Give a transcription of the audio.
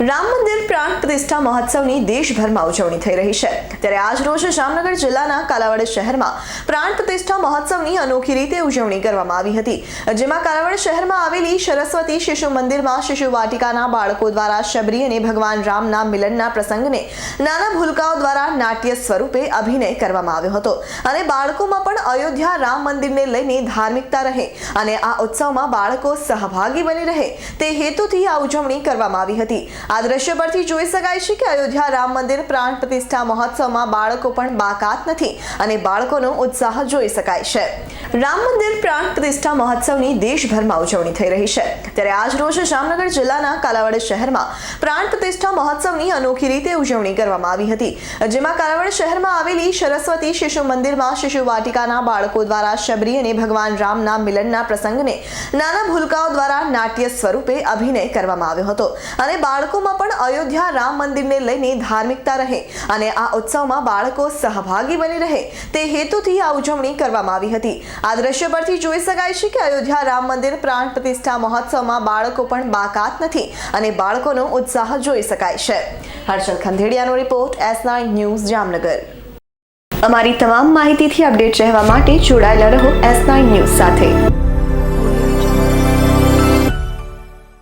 રામ મંદિર પ્રાણ પ્રતિષ્ઠા મહોત્સવની દેશભરમાં ઉજવણી થઈ રહી છે. ત્યારે આજ રોજ જામનગર જિલ્લાના કાલાવાડ શહેરમાં પ્રાણ પ્રતિષ્ઠા મહોત્સવની અનોખી રીતે ઉજવણી કરવામાં આવી હતી. જેમાં કાલાવાડ શહેરમાં આવેલી સરસ્વતી શિશુ મંદિરમાં શિશુ વાટિકાના બાળકો દ્વારા શબરી અને ભગવાન રામના મિલનના પ્રસંગને નાના ભૂલકાઓ દ્વારા નાટ્ય સ્વરૂપે અભિનય કરવામાં આવ્યો હતો. અને બાળકોમાં પણ અયોધ્યા રામ મંદિરને લઈને ધાર્મિકતા રહે અને આ ઉત્સવમાં બાળકો સહભાગી બની રહે તે હેતુથી આ ઉજવણી કરવામાં આવી હતી. આ દ્રશ્ય પરથી જોઈ શકાય છે કે અયોધ્યા રામ મંદિર પ્રાણ પ્રતિષ્ઠા મહોત્સવમાં બાળકો પણ બાકાત નથી અને બાળકોનો ઉત્સાહ જોઈ શકાય છે. રામ મંદિર પ્રાણ પ્રતિષ્ઠા મહોત્સવની દેશભરમાં ઉજવણી થઈ રહી છે. ત્યારે આજ રોજ જામનગર જિલ્લાના કાલાવાડ શહેરમાં પ્રાણ પ્રતિષ્ઠા મહોત્સવની અનોખી રીતે ઉજવણી કરવામાં આવી હતી. જેમાં કાલાવાડ શહેરમાં આવેલી સરસ્વતી શિશુ મંદિરમાં શિશુ વાટિકાના બાળકો દ્વારા શબરી અને ભગવાન રામના મિલનના પ્રસંગને નાના ભૂલકાઓ દ્વારા નાટ્ય સ્વરૂપે અભિનય કરવામાં આવ્યો હતો. અને બાળકોમાં પણ અયોધ્યા રામ મંદિરને લઈને ધાર્મિકતા રહે અને આ ઉત્સવમાં બાળકો સહભાગી બની રહે તે હેતુથી આ ઉજવણી કરવામાં આવી હતી. આ દ્રશ્ય પરથી જોઈ શકાય છે કે અયોધ્યા રામ મંદિર પ્રાણ પ્રતિષ્ઠા મહોત્સવમાં બાળકો પણ બાકાત નથી અને બાળકોનો ઉત્સાહ જોઈ શકાય છે. Harshal ખંધેડિયાનો report S nine news Jamnagar. અમારી તમામ માહિતીથી અપડેટ રહેવા માટે જોડાયેલા રહો એસ નાઇન ન્યૂઝ સાથે.